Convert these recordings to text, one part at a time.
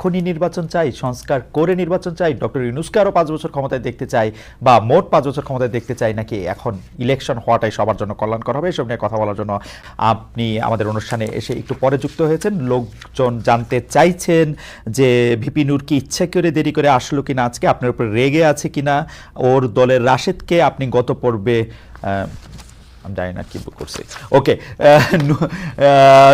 এখনই নির্বাচন চাই, সংস্কার করে নির্বাচন চাই। ডক্টর ইউনুসকে আরও পাঁচ বছর ক্ষমতায় দেখতে চাই বা মোট পাঁচ বছর ক্ষমতায় দেখতে চাই নাকি এখন ইলেকশন হওয়াটাই সবার জন্য কল্যাণকর হবে? এসব নিয়ে কথা বলার জন্য আপনি আমাদের অনুষ্ঠানে এসে একটু পরে যুক্ত হয়েছেন। লোকজন জানতে চাইছেন যে ভিপি নূর কি ইচ্ছে করে দেরি করে আসলো কিনা আজকে? আপনার উপর রেগে আছে কিনা? ওর দলের রাশেদকে আপনি গত পর্বে আমি জানি না কি করছি। ওকে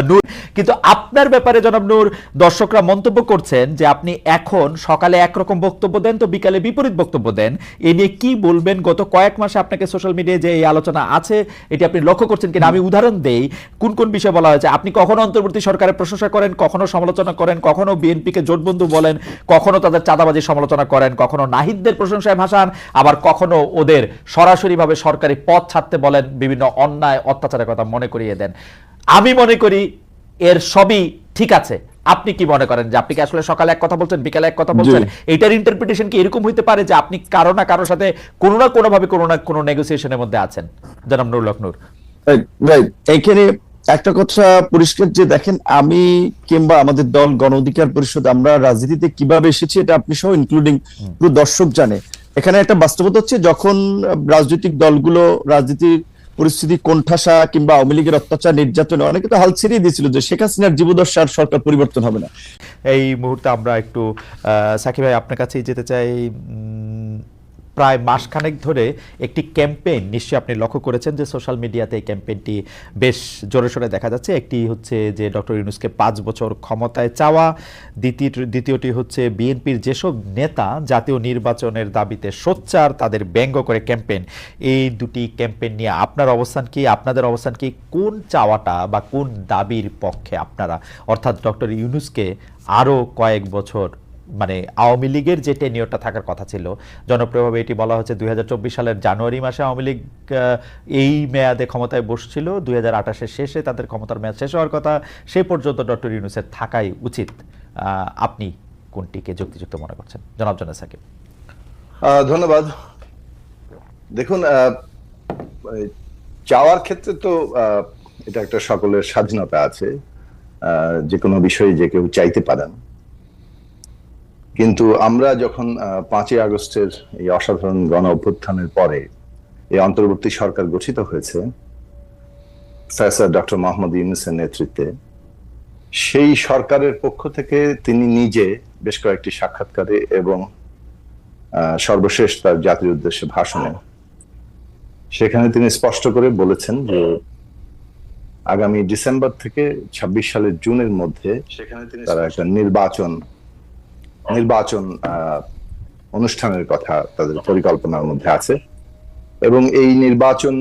নূর, কিন্তু আপনার ব্যাপারে জনাব নূর, দর্শকরা মন্তব্য করছেন যে আপনি এখন সকালে একরকম বক্তব্য দেন, তো বিকালে বিপরীত বক্তব্য দেন। এ নিয়ে কি বলবেন? গত কয়েক মাসে আপনাকে সোশ্যাল মিডিয়ায় যে এই আলোচনা আছে, এটি আপনি লক্ষ্য করছেন কিনা? আমি উদাহরণ দেই, কোন কোন বিষয় বলা হয়েছে? আপনি কখনো অন্তর্বর্তী সরকারের প্রশংসা করেন, কখনো সমালোচনা করেন, কখনো বিএনপিকে জোটবন্ধু বলেন, কখনো তাদের চাঁদাবাজি সমালোচনা করেন, কখনো নাহিদদের প্রশংসায় ভাসান, আবার কখনো ওদের সরাসরিভাবে সরকারি পথ ছাড়তে বলেন বিভিন্ন অন্যায় অত্যাচারের কথা মনে করিয়ে দেন। আমি মনে করি এর সবই ঠিক আছে। আপনি কি মনে করেন যে আপনি কি আসলে সকালে এক কথা বলছেন বিকালে এক কথা বলছেন? এটার ইন্টারপ্রিটেশন কি এরকম হইতে পারে যে আপনি কারও না কারোর সাথে কোনো না কোনো ভাবে কোনো না কোনো নেগোসিয়েশনের মধ্যে আছেন? জনাব নুর। লখনুর রাইট এইখানে একটা কথা পরিষ্কার যে দেখেন আমি কিংবা আমাদের দল গণ অধিকার পরিষদ আমরা রাজনীতিতে কীভাবে এসেছি এটা আপনি সহ ইনক্লুডিং পুরো দর্শক জানে। এখানে একটা বাস্তবতা হচ্ছে যখন রাজনৈতিক দলগুলো রাজনীতির পরিস্থিতি, কোণঠাসা কিংবা আওয়ামী লীগের অত্যাচার, নির্যাতনে, অনেকে তো হাল ছেড়ে দিয়েছিল যে শেখ হাসিনার জীবদশার সরকার পরিবর্তন হবে না। এই মুহূর্তে আমরা একটু সাকিব ভাই, আপনার কাছেই যেতে চাই। প্রায় মাসখানেক ধরে একটি ক্যাম্পেইন নিশ্চয়ই আপনি লক্ষ্য করেছেন যে সোশ্যাল মিডিয়াতে এই ক্যাম্পেইনটি বেশ জোরে সোরে দেখা যাচ্ছে। একটি হচ্ছে যে ডক্টর ইউনুসকে পাঁচ বছর ক্ষমতায় চাওয়া, দ্বিতীয়, দ্বিতীয়টি হচ্ছে বিএনপির যেসব নেতা জাতীয় নির্বাচনের দাবিতে সোচ্চার, তাদের ব্যঙ্গ করে ক্যাম্পেইন। এই দুটি ক্যাম্পেইন নিয়ে আপনার অবস্থান কি, আপনাদের অবস্থান কি, কোন চাওয়াটা বা কোন দাবির পক্ষে আপনারা, অর্থাৎ ডক্টর ইউনুসকে আরও কয়েক বছর মানে আওয়ামী লীগের যে টেনিয়রটা থাকার কথা ছিল, জনপ্রিয়ভাবে এটি বলা হচ্ছে দু হাজার চব্বিশ সালের জানুয়ারি মাসে আওয়ামী লীগ এই মেয়াদে ক্ষমতায় বসছিল। দুই হাজার শেষে তাদের ক্ষমতার মেয়াদ শেষ হওয়ার কথা, সে পর্যন্ত ডক্টর ইউনুসের থাকাই উচিত। আপনি কোনটিকে যুক্তিযুক্ত মনে করছেন? জনাব জনা সাকিব। ধন্যবাদ। দেখুন চাওয়ার ক্ষেত্রে তো এটা একটা সকলের স্বাধীনতা আছে। যে কোনো বিষয়ে যে কেউ চাইতে পারেন। কিন্তু আমরা যখন পাঁচই আগস্টের এই অসাধারণ গণ অভ্যুত্থানের পরে এই অন্তর্বর্তী সরকার গঠিত হয়েছে প্রফেসর ডক্টর মোহাম্মদ ইউনুসের নেতৃত্বে সেই সরকারের পক্ষ থেকে তিনি নিজে বেশ কয়েকটি সাক্ষাৎকারে এবং সর্বশেষ তার জাতির উদ্দেশ্যে ভাষণে সেখানে তিনি স্পষ্ট করে বলেছেন যে আগামী ডিসেম্বর থেকে ২৬ সালের জুনের মধ্যে সেখানে তিনি তারা একটা নির্বাচন নির্বাচন অনুষ্ঠানের কথা তাদের পরিকল্পনার মধ্যে আছে। এবং এই নির্বাচন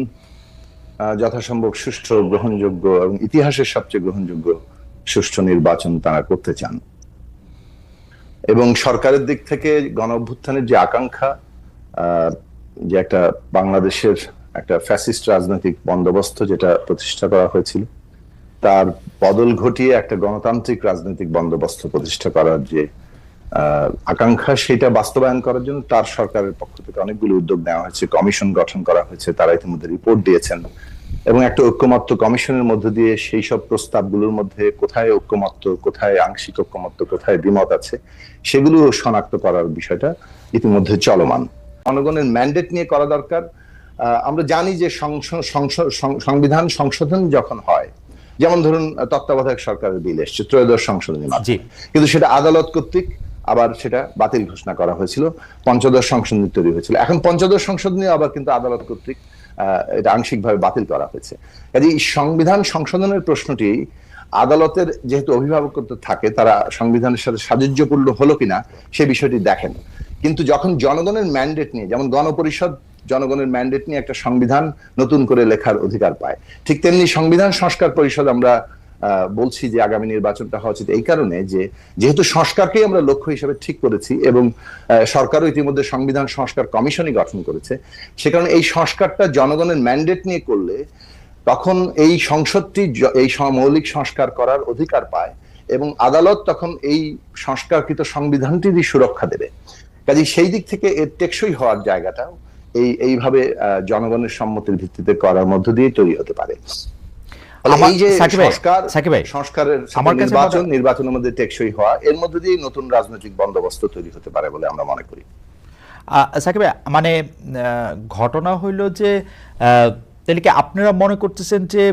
যথাসম্ভব সুষ্ঠু, গ্রহণযোগ্য এবং ইতিহাসের সবচেয়ে গ্রহণযোগ্য সুষ্ঠু নির্বাচন তারা করতে চান। এবং সরকারের দিক থেকে গণ অভ্যুত্থানের যে আকাঙ্ক্ষা যে একটা বাংলাদেশের একটা ফ্যাসিস্ট রাজনৈতিক বন্দোবস্ত যেটা প্রতিষ্ঠা করা হয়েছিল, তার বদল ঘটিয়ে একটা গণতান্ত্রিক রাজনৈতিক বন্দোবস্ত প্রতিষ্ঠা করার যে আকাঙ্ক্ষা সেটা বাস্তবায়ন করার জন্য তার সরকারের পক্ষ থেকে অনেকগুলো উদ্যোগ নেওয়া হয়েছে কমিশন গঠন করা হয়েছে তারা ইতিমধ্যে রিপোর্ট দিয়েছেন এবং একটা ঐক্যমত্য কমিশনের মধ্য দিয়ে সেই সব প্রস্তাবগুলোর মধ্যে কোথায় ঐক্যমত্য কোথায় আংশিক ঐক্যমত্য কোথায় দ্বিমত আছে সেগুলো শনাক্ত করার বিষয়টা ইতিমধ্যে চলমান। জনগণের ম্যান্ডেট নিয়ে করা দরকার। আহ, আমরা জানি যে সংবিধান সংশোধন যখন হয় যেমন ধরুন তত্ত্বাবধায়ক সরকারের বিল এসছে ত্রয়োদশ সংশোধনী। কিন্তু সেটা আদালত কর্তৃক আবার সেটা বাতিল ঘোষণা করা হয়েছিল। পঞ্চদশ সংশোধনী তৈরি হয়েছিল। এখন পঞ্চদশ সংশোধনী আবার কিন্তু আদালত কর্তৃক এটা আংশিকভাবে বাতিল করা হয়েছে। কাজে সংবিধান সংশোধনের প্রশ্নটি আদালতের যেহেতু অভিভাবকত্ব থাকে, তারা সংবিধানের সাথে সাযুজ্যপূর্ণ হলো কিনা সে বিষয়টি দেখেন। কিন্তু যখন জনগণের ম্যান্ডেট নিয়ে, যেমন গণপরিষদ জনগণের ম্যান্ডেট নিয়ে একটা সংবিধান নতুন করে লেখার অধিকার পায়, ঠিক তেমনি সংবিধান সংস্কার পরিষদ আমরা বলছি যে আগামী নির্বাচনটা হওয়া উচিত এই কারণে যে যেহেতু সংস্কারকেই আমরা লক্ষ্য হিসেবে ঠিক করেছি এবং সরকারও ইতিমধ্যে সংবিধান সংস্কার কমিশনই গঠন করেছে, সে কারণে এই সংস্কারটা জনগণের ম্যান্ডেট নিয়ে করলে তখন এই সংসদটি এই মৌলিক সংস্কার করার অধিকার পায় এবং আদালত তখন এই সংস্কারকৃত সংবিধানটিরই সুরক্ষা দেবে। কাজে সেই দিক থেকে এর টেকসই হওয়ার জায়গাটাও এই, এইভাবে জনগণের সম্মতির ভিত্তিতে করার মধ্য দিয়ে তৈরি হতে পারে। এই যে সংস্কার সংস্কারের আমার নির্বাচন নির্বাচনের মধ্যে টেকসই হওয়া এর মধ্যে দিয়ে নতুন রাজনৈতিক বন্দোবস্ত তৈরি হতে পারে বলে আমরা মনে করি। সাকিব মানে ঘটনা হইল যে আহ, তাহলে কি আপনারা মনে করতেছেন যে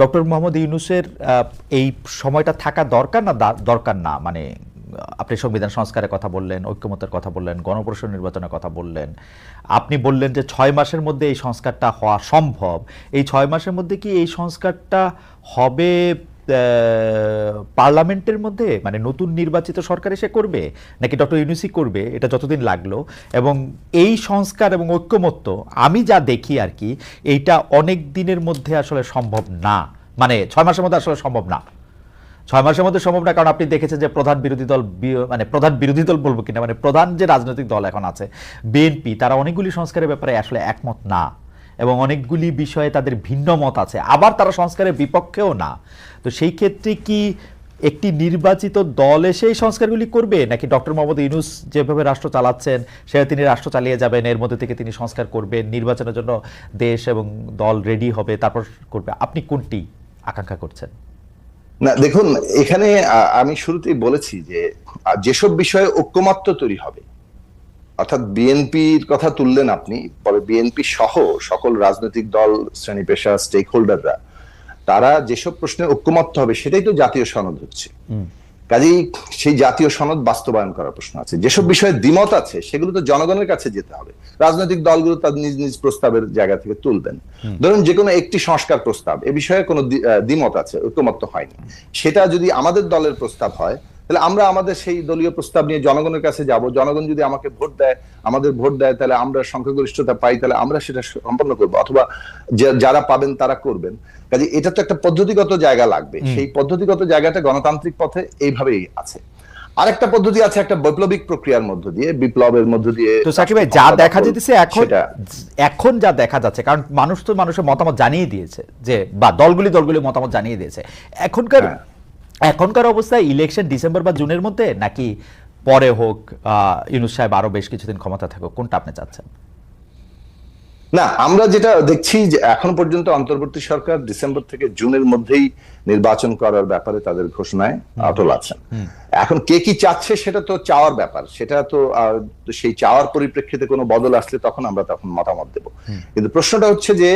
ডক্টর মোহাম্মদ ইউনুসের আহ, এই সময়টা থাকা দরকার না দরকার না? মানে আপনি সংবিধান সংস্কারের কথা বললেন ঐক্যমতের কথা বললেন গণপরিষদ নির্বাচনের কথা বললেন। আপনি বললেন যে ছয় মাসের মধ্যে এই সংস্কারটা হওয়া সম্ভব। এই ছয় মাসের মধ্যে কি এই সংস্কারটা হবে পার্লামেন্টের মধ্যে? মানে নতুন নির্বাচিত সরকার এসে করবে? নাকি ডক্টর ইউনুসি করবে? এটা যতদিন লাগল। এবং এই সংস্কার এবং ঐক্যমত্য, আমি যা দেখি আর কি, এইটা অনেক দিনের মধ্যে আসলে সম্ভব না। মানে ছয় মাসের মধ্যে আসলে সম্ভব না। ছয় মাসের মধ্যে সম্ভব না, কারণ আপনি দেখেছেন যে প্রধান বিরোধী দল মানে প্রধান বিরোধী দল বলব কিনা মানে প্রধান যে রাজনৈতিক দল এখন আছে বিএনপি তারা অনেকগুলি সংস্কারের ব্যাপারে আসলে একমত না এবং অনেকগুলি বিষয়ে তাদের ভিন্ন মত আছে, আবার তারা সংস্কারের বিপক্ষেও না। তো সেই ক্ষেত্রে কি একটি নির্বাচিত দল এসে এই সংস্কারগুলি করবে, নাকি ডক্টর মোহাম্মদ ইউনুস যেভাবে রাষ্ট্র চালাচ্ছেন সেভাবে তিনি রাষ্ট্র চালিয়ে যাবেন, এর মধ্যে থেকে তিনি সংস্কার করবেন, নির্বাচনের জন্য দেশ এবং দল রেডি হবে, তারপর করবে? আপনি কোনটি আকাঙ্ক্ষা করছেন? না, দেখুন, এখানে আমি শুরুতেই বলেছি যে যেসব বিষয়ে ঐক্যমত্য তৈরি হবে, অর্থাৎ বিএনপির কথা তুললেন আপনি পরে বিএনপি সহ সকল রাজনৈতিক দল, শ্রেণি পেশা স্টেক হোল্ডাররা তারা যেসব প্রশ্নে ঐক্যমত্য হবে, সেটাই তো জাতীয় সনদ হচ্ছে। কাজেই সেই জাতীয় সনদ বাস্তবায়ন করার প্রশ্ন আছে। যেসব বিষয়ে দ্বিমত আছে সেগুলো তো জনগণের কাছে যেতে হবে। রাজনৈতিক দলগুলো তাদের নিজ নিজ প্রস্তাবের জায়গা থেকে তুলবেন। ধরুন যে কোনো একটি সংস্কার প্রস্তাব এ বিষয়ে কোনো দ্বিমত আছে ঐক্যমত্য হয়নি। সেটা যদি আমাদের দলের প্রস্তাব হয় তাহলে আমরা আমাদের সেই দলীয় প্রস্তাব নিয়ে জনগণের কাছে যাব। জনগণ যদি আমাকে ভোট দেয় আমাদের ভোট দেয় তাহলে আমরা সংখ্যাগরিষ্ঠতা পাই তাহলে আমরা সেটা সম্পন্ন করব। অথবা যারা পাবেন তারা করবেন। কাজে এটা তো একটা পদ্ধতিগত জায়গা লাগবে। সেই পদ্ধতিগত জায়গাটা গণতান্ত্রিক পথে এইভাবেই আছে। আরেকটা পদ্ধতি আছে একটা বৈপ্লবিক প্রক্রিয়ার মধ্য দিয়ে বিপ্লবের মধ্য দিয়ে। তো সাকিব ভাই যা দেখা যেতেছে এখন এখন যা দেখা যাচ্ছে কারণ মানুষ তো মানুষের মতামত জানিয়ে দিয়েছে যে বা দলগুলি দলগুলি মতামত জানিয়ে দিয়েছে। এখনকার হ্যাঁ। এখনকার অবস্থায় ইলেকশন ডিসেম্বর বা জুনের মধ্যে নাকি পরে হোক ইউনুস সাহেব আরও বেশ কিছুদিন ক্ষমতা থাকুক? কোনটা আপনি চাচ্ছেন? না আমরা যেটা দেখছি যে এখন পর্যন্ত অন্তর্বর্তী সরকার ডিসেম্বর থেকে জুনের মধ্যেই নির্বাচন করার ব্যাপারে তাদের ঘোষণায় অটল আছেন। এখন কে কি চাচ্ছে সেটা তো চাওয়ার ব্যাপার। সেটা তো সেই চাওয়ার পরিপ্রেক্ষিতে কোনো বদল আসলে তখন আমরা তখন মতামত দেব। কিন্তু প্রশ্নটা হচ্ছে যে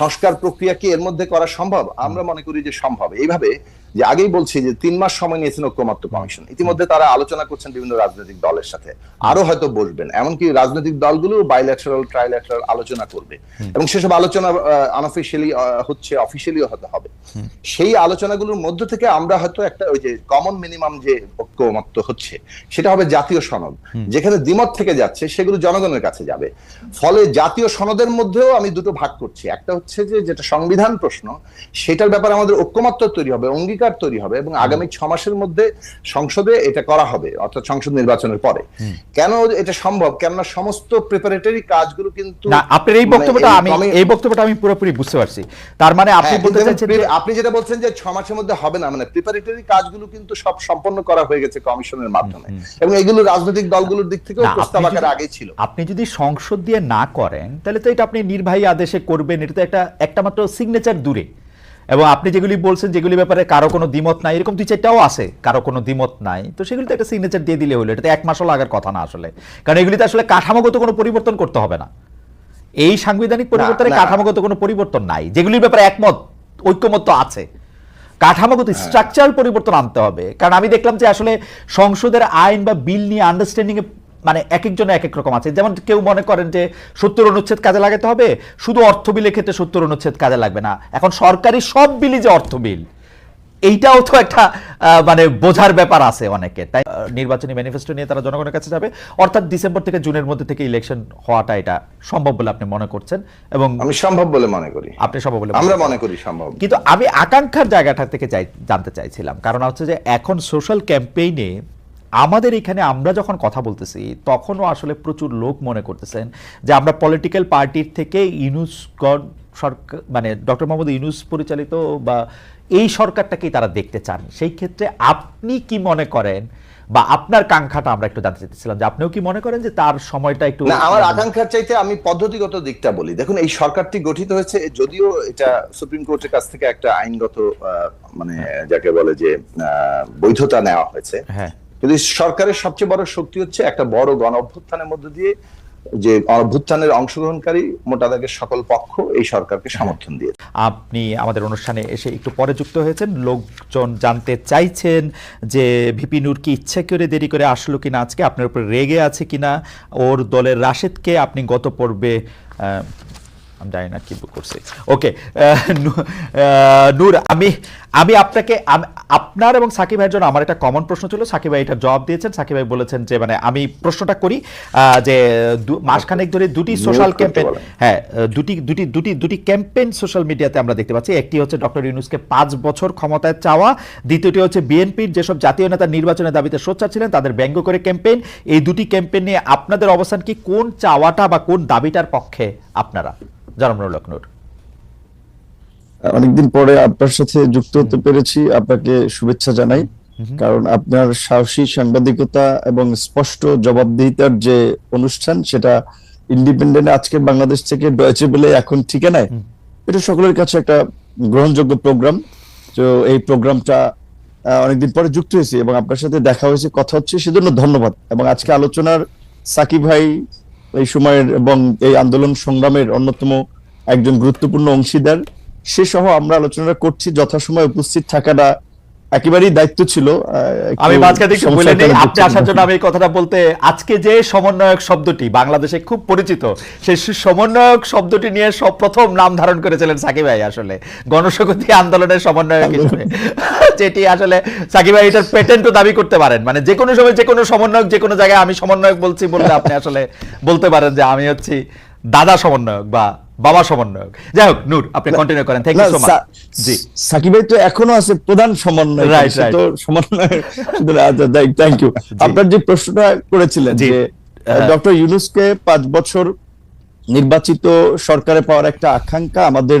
সংস্কার প্রক্রিয়া কি এর মধ্যে করা সম্ভব? আমরা মনে করি যে সম্ভব। এইভাবে যে আগেই বলছি যে তিন মাস সময় নিয়েছেন ঐক্যমত্য কমিশন। ইতিমধ্যে তারা আলোচনা করছেন বিভিন্ন রাজনৈতিক দলের সাথে। আরও হয়তো বসবেন। এমনকি রাজনৈতিক দলগুলো বাইল্যাটারাল ট্রাইল্যাটারাল আলোচনা করবে। এবং সেসব আলোচনা আনঅফিসিয়ালি হচ্ছে অফিসিয়ালিও হতে হবে। সেই আলোচনাগুলোর মধ্য থেকে আমরা হয়তো একটা ওই যে কমন মিনিমাম যে ঐক্যমত্য হচ্ছে সেটা হবে জাতীয় সনদ। যেখানে দ্বিমত থেকে যাচ্ছে সেগুলো জনগণের কাছে যাবে। ফলে জাতীয় সনদের মধ্যেও আমি দুটো ভাগ করছি। একটা হচ্ছে যে যেটা সংবিধান প্রশ্ন সেটার ব্যাপারে আমাদের ঐক্যমত্য তৈরি হবে অঙ্গীকার তৈরি হবে এবং আগামী ছ মাসের মধ্যে সংসদে এটা করা হবে অর্থাৎ সংসদ নির্বাচনের পরে। কেন এটা সম্ভব? কেননা সমস্ত প্রিপারেটরি কাজগুলো কিন্তু আপনার এই মানে বক্তব্যটা আমি এই বক্তব্যটা আমি পুরোপুরি বুঝতে পারছি। তার মানে আপনি হ্যাঁ, বলতে যে আপনি যেটা বলছেন যে ছ মাসের মধ্যে হবে না মানে প্রিপারেটরি কাজগুলো কিন্তু সব সম্পন্ন করা হয়ে গেছে কমিশনের মাধ্যমে। এবং এগুলো রাজনৈতিক দলগুলোর দিক থেকেও প্রস্তাব আকারে আগেই ছিল। আপনি যদি সংসদ দিয়ে না করেন তাহলে তো এটা আপনি নির্বাহী আদেশে করবেন এটা তো একটা একটা মাত্র সিগনেচার দূরে। এবং আপনি যেগুলি বলছেন যেগুলি ব্যাপারে কারও কোনো দ্বিমত নাই এরকম দুই চারটাও আছে কারও কোনো দ্বিমত নাই। তো সেগুলি তো একটা সিগনেচার দিয়ে দিলে হলো এটা তো এক মাসও লাগার কথা না আসলে। কারণ এগুলিতে আসলে কাঠামোগত কোনো পরিবর্তন করতে হবে না। এই সাংবিধানিক পরিবর্তনে না। কাঠামোগত কোনো পরিবর্তন নাই। যেগুলির ব্যাপারে একমত ঐক্যমত্য আছে। কাঠামোগত স্ট্রাকচারাল পরিবর্তন আনতে হবে। কারণ আমি দেখলাম যে আসলে সংসদের আইন বা বিল নিয়ে আন্ডারস্ট্যান্ডিং এ মানে এক একজন এক এক রকম আছে। যেমন কেউ মনে করেন যে সত্তর অনুচ্ছেদ কাজে লাগাতে হবে শুধু অর্থ বিলের ক্ষেত্রে সত্তর অনুচ্ছেদ কাজে লাগবে না। এখন সরকারি সব বিলই যে অর্থ বিল এইটাও তো একটা মানে বোঝার ব্যাপার আছে অনেকে। তাই নির্বাচনী ম্যানিফেস্টো নিয়ে তারা জনগণের কাছে যাবে। অর্থাৎ ডিসেম্বর থেকে জুনের মধ্যে থেকে ইলেকশন হওয়াটা এটা সম্ভব বলে আপনি মনে করছেন এবং আমি সম্ভব বলে মনে করি। আপনি সম্ভব বলে আমরা মনে করি সম্ভব। কিন্তু আমি আকাঙ্ক্ষার জায়গাটা থেকে চাই জানতে চাইছিলাম। কারণ হচ্ছে যে এখন সোশ্যাল ক্যাম্পেইনে আমাদের এখানে আমরা যখন কথা বলতেছি তখনও আসলে প্রচুর লোক মনে করতেছেন যে আমরা পলিটিক্যাল পার্টির থেকে ইনুসগণ সরকার মানে ডক্টর মোহাম্মদ ইউনুস পরিচালিত বা এই সরকারটাকেই তারা দেখতে চান। সেই ক্ষেত্রে আপনি কি মনে করেন বা আপনার কাঙ্ক্ষাটা আমরা একটু জানতে চাইতেছিলাম যে আপনিও কি মনে করেন যে তার সময়টা একটু না আমার আকাঙ্ক্ষার চাইতে আমি পদ্ধতিগত দিকটা বলি। দেখুন এই সরকারটি গঠিত হয়েছে যদিও এটা সুপ্রিম কোর্টের কাছ থেকে একটা আইনগত মানে যাকে বলে যে বৈধতা নেওয়া হয়েছে। হ্যাঁ। কিন্তু সরকারের সবচেয়ে বড় শক্তি হচ্ছে একটা বড় গণ অভ্যুত্থানের মধ্যে দিয়ে যে অভ্যুত্থানের অংশগ্রহণকারী মোটা দাগের সকল পক্ষ এই সরকারকে সমর্থন দিয়ে। আপনি আমাদের অনুষ্ঠানে এসে একটু পরে যুক্ত হয়েছেন। লোকজন জানতে চাইছেন যে ভিপি নূর কি ইচ্ছে করে দেরি করে আসলো কিনা আজকে? আপনার উপর রেগে আছে কিনা? ওর দলের রাশেদকে আপনি গত পর্বে আমি জানি না কি করছে। ওকে নূর আমি আমি আপনাকে আপনার এবং সাকিব ভাইয়ের জন্য আমার একটা কমন প্রশ্ন ছিল। সাকিব ভাই এটা জবাব দিয়েছেন। সাকিব ভাই বলেছেন যে মানে আমি প্রশ্নটা করি যে মাসখানেক ধরে দুটি সোশ্যাল করতে ক্যাম্পেইন হ্যাঁ দুটি দুটি দুটি দুটি ক্যাম্পেইন সোশ্যাল মিডিয়াতে আমরা দেখতে পাচ্ছি। একটি হচ্ছে ডক্টর ইউনুসকে পাঁচ বছর ক্ষমতায় চাওয়া। দ্বিতীয়টি হচ্ছে বিএনপির যেসব জাতীয় নেতা নির্বাচনের দাবিতে সোচ্চার ছিলেন তাদের ব্যঙ্গ করে ক্যাম্পেইন এই দুটি ক্যাম্পেইন নিয়ে আপনাদের অবস্থান কি? কোন চাওয়াটা বা কোন দাবিটার পক্ষে আপনারা? লক্ষ্ণৌর অনেকদিন পরে আপনার সাথে যুক্ত হতে পেরেছি। আপনাকে শুভেচ্ছা জানাই। কারণ আপনার সাহসী সাংবাদিকতা এবং স্পষ্ট জবাবদিহিতার যে অনুষ্ঠান সেটা ইন্ডিপেন্ডেন্ট আজকের বাংলাদেশ থেকে ডয়েচে বেলে এখন ঠিকানায়। এটা সকলের কাছে একটা গ্রহণযোগ্য প্রোগ্রাম। তো এই প্রোগ্রামটা অনেকদিন পরে যুক্ত হয়েছি এবং আপনার সাথে দেখা হয়েছে কথা হচ্ছে সেজন্য ধন্যবাদ। এবং আজকে আলোচনার সাকিব ভাই এই সময়ের এবং এই আন্দোলন সংগ্রামের অন্যতম একজন গুরুত্বপূর্ণ অংশীদার। সে সহ আমরা আলোচনা করছি যথাসময়ে উপস্থিত থাকাটা একেবারেই দায়িত্ব ছিল আমি মাঝখানে একটু বলে আপনি আসার জন্য আমি এই কথাটা বলতে আজকে যে সমন্বয়ক শব্দটি বাংলাদেশে খুব পরিচিত সেই সমন্বয়ক শব্দটি নিয়ে সব প্রথম নাম ধারণ করেছিলেন সাকিব ভাই আসলে গণশক্তি আন্দোলনের সমন্বয়ক হিসেবে। যেটি আসলে সাকিব ভাই এটার পেটেন্টও দাবি করতে পারেন। মানে যে কোনো সময় যে কোনো সমন্বয়ক যে কোনো জায়গায় আমি সমন্বয়ক বলছি বললে আপনি আসলে বলতে পারেন যে আমি হচ্ছি দাদা সমন্বয়ক বা বাবা সমন্বয়ক। যাই হোক নূর আপনি কন্টিনিউ করেন। Thank you so much ji. Sakib ভাই তো এখনও আছে প্রধান সমন্বয় Right, right. তো সমন্বয় থ্যাংক ইউ আপনার যে প্রশ্নটা করেছিলেন যে। ডক্টর ইউনুসকে পাঁচ বছর নির্বাচিত সরকারে পাওয়ার একটা আকাঙ্ক্ষা আমাদের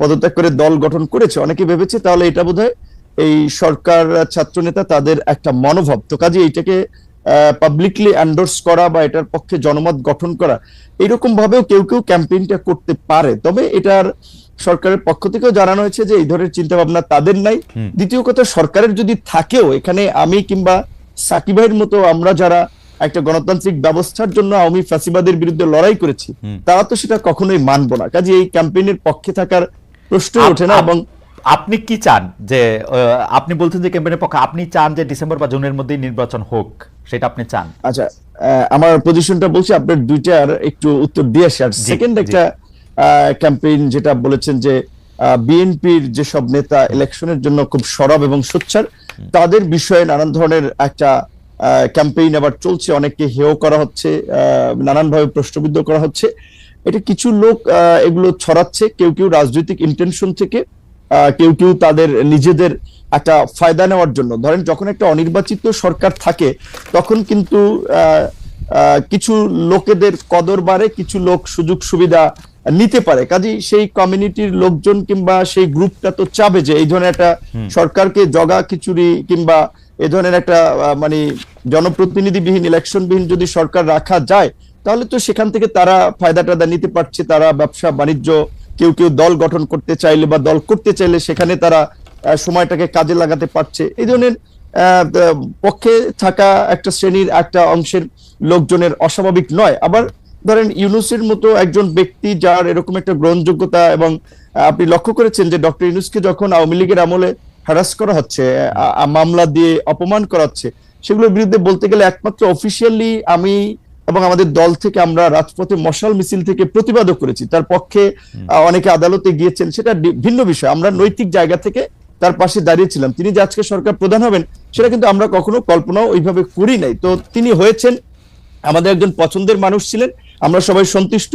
পদত্যাগ করে দল গঠন করেছে অনেকে ভেবেছে তাহলে এটা বোধহয় এই সরকার ছাত্র নেতা তাদের একটা মনোভাব। তো কাজে এইটাকে পাবলিকলি এন্ডোর্স করা বা এটার পক্ষে জনমত গঠন করা এরকম ভাবেও কেউ কেউ ক্যাম্পেইনটা করতে পারে। তবে এটার সরকারের পক্ষ থেকেও জানানো হয়েছে যে এই ধরনের চিন্তা ভাবনা তাদের নাই। দ্বিতীয় কথা সরকারের যদি থাকেও এখানে আমি কিংবা সাকিবের মতো আমরা যারা একটা গণতান্ত্রিক ব্যবস্থার জন্য আওয়ামী ফ্যাসিবাদের বিরুদ্ধে লড়াই করেছি তারা তো সেটা কখনোই মানবো না। কাজে এই ক্যাম্পেইনের পক্ষে থাকার প্রশ্নই আপ- ওঠে না এবং আপনি কি চান যে আপনি বলছেন যে ক্যাম্পেইনের পক্ষে আপনি চান যে ডিসেম্বর বা জুনের মধ্যেই নির্বাচন হোক সেটা আপনি চান? আচ্ছা আমার পজিশনটা বলছি আপনার দুইটার একটু উত্তর দিয়ে আসি। আর সেকেন্ড। একটা ক্যাম্পেইন যেটা বলেছেন যে বিএনপির যেসব নেতা ইলেকশনের জন্য খুব সরব এবং সোচ্চার তাদের বিষয়ে নানান ধরনের একটা ক্যাম্পেইন আবার চলছে। অনেককে হেয় করা হচ্ছে আহ, নানানভাবে প্রশ্নবিদ্ধ করা হচ্ছে। এটা কিছু লোক এগুলো ছড়াচ্ছে কেউ কেউ রাজনৈতিক ইন্টেনশন থেকে আহ, কেউ কেউ তাদের নিজেদের একটা ফায়দা নেওয়ার জন্য। ধরেন যখন একটা অনির্বাচিত সরকার থাকে তখন কিন্তু কিছু লোকেদের কদর বাড়ে কিছু লোক সুযোগ সুবিধা নিতে পারে। কাজেই সেই কমিউনিটির লোকজন কিংবা সেই গ্রুপটা তো চাবে যে এই ধরনের একটা সরকারকে জগা খিচুড়ি কিংবা এই ধরনের একটা মানে জনপ্রতিনিধিবিহীন ইলেকশনবিহীন যদি সরকার রাখা যায় তাহলে তো সেখান থেকে তারা ফায়দা টায়দা নিতে পারছে, তারা ব্যবসা, বাণিজ্য, কেউ কেউ দল গঠন করতে চাইলে বা দল করতে চাইলে সেখানে তারা সময়টাকে কাজে লাগাতে পারছে। এই ধরনের পক্ষে থাকা একটা শ্রেণির একটা অংশের লোকজনের অস্বাভাবিক নয়। আবার ধরেন ইউনুসের মতো একজন ব্যক্তি যার এরকম একটা গ্রহণযোগ্যতা এবং আপনি লক্ষ্য করেছেন যে ডক্টর ইউনুসকে যখন আওয়ামী লীগের আমলে হ্যারাস করা হচ্ছে মামলা দিয়ে অপমান করা হচ্ছে, সেগুলোর বিরুদ্ধে বলতে গেলে একমাত্র অফিসিয়ালি আমি এবং আমাদের দল থেকে আমরা রাজপথে মশাল মিছিল থেকে প্রতিবাদও করেছি। তার পক্ষে অনেকে আদালতে গিয়েছেন সেটা ভিন্ন বিষয়। আমরা নৈতিক জায়গা থেকে তার পাশে দাঁড়িয়েছিলাম। তিনি যে আজকে সরকার প্রধান হবেন সেটা কিন্তু আমরা কখনো কল্পনাও ওইভাবে করি নাই। তো তিনি হয়েছেন আমাদের একজন পছন্দের মানুষ ছিলেন আমরা সবাই সন্তুষ্ট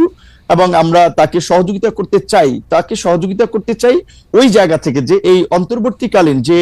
এবং আমরা তাকে সহযোগিতা করতে চাই। তাকে সহযোগিতা করতে চাই ওই জায়গা থেকে যে এই অন্তর্বর্তীকালীন যে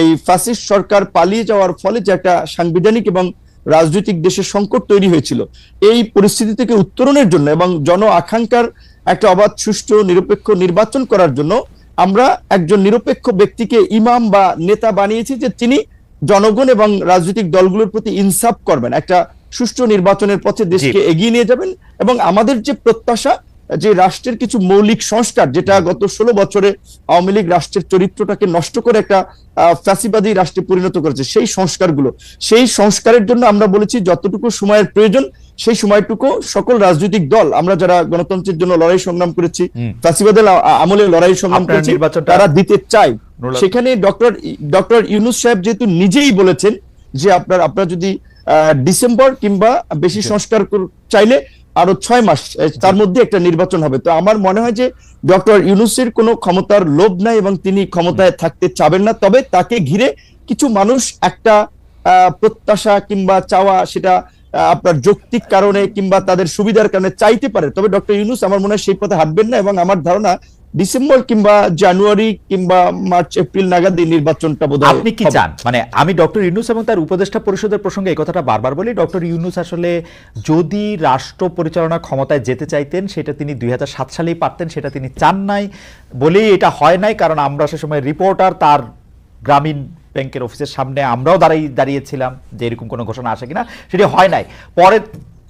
এই ফ্যাসিস্ট সরকার পালিয়ে যাওয়ার ফলে যে একটা সাংবিধানিক এবং রাজনৈতিক দেশের সংকট তৈরি হয়েছিল। এই পরিস্থিতি থেকে উত্তরণের জন্য এবং জন আকাঙ্ক্ষার একটা অবাধ সুষ্ঠু নিরপেক্ষ নির্বাচন করার জন্য আমরা একজন নিরপেক্ষ ব্যক্তিকে ইমাম বা নেতা বানিয়েছি যে তিনি জনগণ এবং রাজনৈতিক দলগুলোর প্রতি ইনসাফ করবেন। একটা সুষ্ঠু নির্বাচনের পথে দেশকে এগিয়ে নিয়ে যাবেন এবং আমাদের যে প্রত্যাশা যে রাষ্ট্রের কিছু মৌলিক সংস্কার যেটা গত ষোলো বছরে আওয়ামী লীগ রাষ্ট্রের চরিত্রটাকে নষ্ট করে একটা ফ্যাসিবাদী রাষ্ট্রে পরিণত করেছে সেই সংস্কারগুলো। সেই সংস্কারের জন্য আমরা বলেছি যতটুকু সময়ের প্রয়োজন সেই সময়টুকু সকল রাজনৈতিক দল আমরা যারা গণতন্ত্রের জন্য লড়াই সংগ্রাম করেছি। ফ্যাসিবাদের আমলে লড়াই সংগ্রাম করেছি তারা দিতে চাই সেখানে ডক্টর ডক্টর ইউনুস সাহেব যেহেতু নিজেই বলেছেন যে আপনার আপনার যদি আহ, ডিসেম্বর কিংবা বেশি সংস্কার চাইলে আরও ছয় মাস তার মধ্যে একটা নির্বাচন হবে। তো আমার মনে হয় যে ডক্টর ইউনুসের কোনো ক্ষমতার লোভ নাই এবং তিনি ক্ষমতায় থাকতে চাবেন না। তবে তাকে ঘিরে কিছু মানুষ একটা প্রত্যাশা কিংবা চাওয়া, সেটা আপনার যৌক্তিক কারণে কিংবা তাদের সুবিধার কারণে চাইতে পারে। তবে ডক্টর ইউনুস আমার মনে হয় সেই পথে হাঁটবেন না এবং আমার ধারণা ডিসেম্বর কিংবা জানুয়ারি কিংবা মার্চ এপ্রিল নাগাদ এই নির্বাচনটা বোধ আপনি কি চান? মানে আমি ডক্টর ইউনুস এবং তার উপদেষ্টা পরিষদের প্রসঙ্গে এই কথাটা বারবার বলি ডক্টর ইউনুস আসলে যদি রাষ্ট্র পরিচালনা ক্ষমতায় যেতে চাইতেন সেটা তিনি দুই সাত সালেই পারতেন সেটা তিনি চান নাই বলেই এটা হয় নাই কারণ আমরা সে সময় রিপোর্টার তার গ্রামীণ ব্যাংকের অফিসের সামনে আমরাও দাঁড়িয়ে দাঁড়িয়েছিলাম যে এরকম কোনো ঘোষণা আসে কিনা সেটি হয় নাই। পরে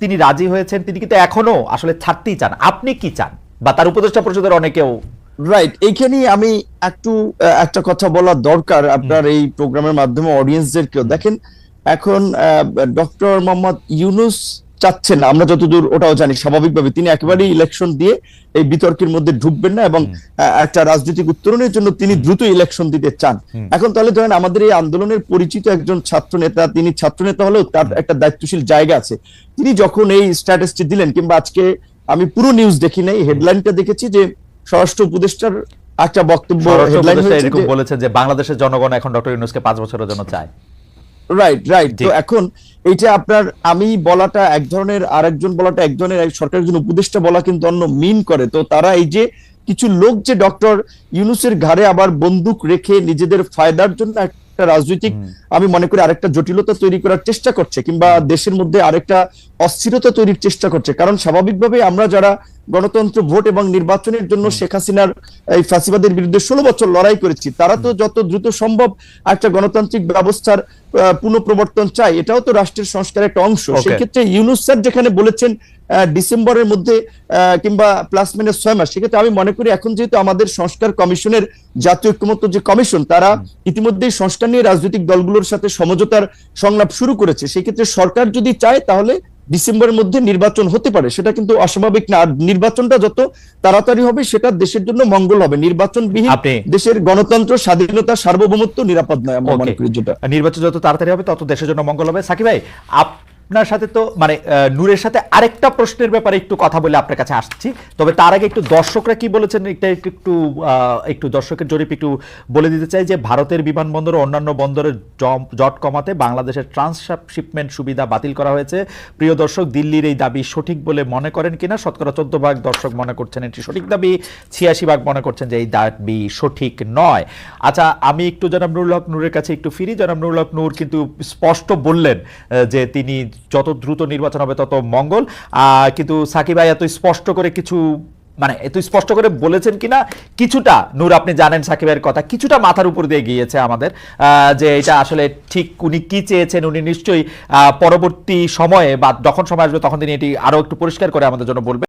তিনি রাজি হয়েছেন তিনি কিন্তু এখনও আসলে ছাড়তেই চান। আপনি কি চান? বা তার উপদেষ্টা পরিষদের অনেকেও। রাইট এইখানে আমি একটু একটা কথা বলা দরকার আপনার এই প্রোগ্রামের মাধ্যমে অডিয়েন্সদেরকেও দেখেন এখন ডক্টর মোহাম্মদ ইউনুস চাচ্ছেন না। আমরা যতদূর ওটাও জানি স্বাভাবিকভাবে তিনি একেবারেই ইলেকশন দিয়ে এই বিতর্কের মধ্যে ঢুকবেন না এবং একটা রাজনৈতিক উত্তরণের জন্য তিনি দ্রুত ইলেকশন দিতে চান। এখন তাহলে ধরেন আমাদের এই আন্দোলনের পরিচিত একজন ছাত্র নেতা তিনি ছাত্র নেতা হলেও তার একটা দায়িত্বশীল জায়গা আছে। তিনি যখন এই স্ট্যাটাসটি দিলেন কিংবা আজকে আমি পুরো নিউজ দেখি নাই হেডলাইনটা দেখেছি যে স্বরাষ্ট্র উপদেষ্টার একটা বক্তব্য হেডলাইন এরকম যে- যে বাংলাদেশের জনগণ এখন ডক্টর ইউনুসকে পাঁচ বছরের জন্য চায়। রাইট রাইট তো এখন এইটা আপনার আমি বলাটা এক ধরনের আরেকজন বলাটা এক ধরনের এক সরকারের একজন উপদেষ্টা বলা কিন্তু অন্য মিন করে। তো তারা এই যে কিছু লোক যে ডক্টর ইউনুসের ঘাড়ে আবার বন্দুক রেখে নিজেদের ফায়দার জন্য একটা রাজনৈতিক আমি মনে করি আরেকটা জটিলতা তৈরি করার চেষ্টা করছে কিংবা দেশের মধ্যে আরেকটা অস্থিরতা তৈরির চেষ্টা করছে। কারণ স্বাভাবিকভাবে আমরা যারা গণতন্ত্র ভোট এবং নির্বাচনের জন্য শেখ হাসিনার এই ফাঁসিবাদের বিরুদ্ধে ষোলো বছর লড়াই করেছি। তারা তো যত দ্রুত সম্ভব একটা গণতান্ত্রিক ব্যবস্থার পুনঃপ্রবর্তন চাই এটাও তো রাষ্ট্রের সংস্কারের একটা অংশ। Okay. সেই ক্ষেত্রে ইউনুস স্যার যেখানে বলেছেন ডিসেম্বরের মধ্যে আহ, কিংবা প্লাস মাইনাস ছয় মাস সেক্ষেত্রে আমি মনে করি এখন যেহেতু আমাদের সংস্কার কমিশনের জাতীয় ঐক্যমত্য যে কমিশন তারা ইতিমধ্যেই সংস্কার নিয়ে রাজনৈতিক দলগুলোর সাথে সমঝোতার সংলাপ শুরু করেছে। সেক্ষেত্রে সরকার যদি চায় তাহলে ডিসেম্বরের মধ্যে নির্বাচন হতে পারে সেটা কিন্তু অস্বাভাবিক না। আর নির্বাচনটা যত তাড়াতাড়ি হবে সেটা দেশের জন্য মঙ্গল হবে। নির্বাচন বিহীন দেশের গণতন্ত্র স্বাধীনতা সার্বভৌমত্ব নিরাপদ নয় আমরা মনে করি যেটা। নির্বাচন যত তাড়াতাড়ি হবে তত দেশের জন্য মঙ্গল হবে। সাকিব ভাই আপনার সাথে তো মানে নূরের সাথে আরেকটা প্রশ্নের ব্যাপারে একটু কথা বলে আপনার কাছে আসছি। তবে তার আগে একটু দর্শকরা কি বলেছেন, এটা একটু একটু একটু দর্শকের জরিপ একটু বলে দিতে চাই যে, ভারতের বিমানবন্দর ও অন্যান্য বন্দরের জট কমাতে বাংলাদেশের ট্রান্সশিপমেন্ট সুবিধা বাতিল করা হয়েছে। প্রিয় দর্শক, দিল্লির এই দাবি সঠিক বলে মনে করেন কিনা? শতকরা চোদ্দ ভাগ দর্শক মনে করছেন এটি সঠিক দাবি, ছিয়াশি ভাগ মনে করছেন যে, এই দাবি সঠিক নয়। আচ্ছা আমি একটু জনাব নুরুল হক নূরের কাছে একটু ফিরি। জনাব নুরুল হক নূর কিন্তু স্পষ্ট বললেন যে তিনি যত দ্রুত নির্বাচন হবে, তত মঙ্গল। কিন্তু সাকিব ভাই এত স্পষ্ট করে কিছু মানে এত স্পষ্ট করে বলেছেন কিনা, কিছুটা, নূর আপনি জানেন সাকিব সাকিবের কথা, কিছুটা মাথার উপর দিয়ে গিয়েছে আমাদের যে এটা আসলে ঠিক উনি কি চেয়েছেন, উনি নিশ্চয়ই পরবর্তী সময়ে বা যখন সময় আসবে তখন তিনি এটি আরও একটু পরিষ্কার করে আমাদের জন্য বলবেন।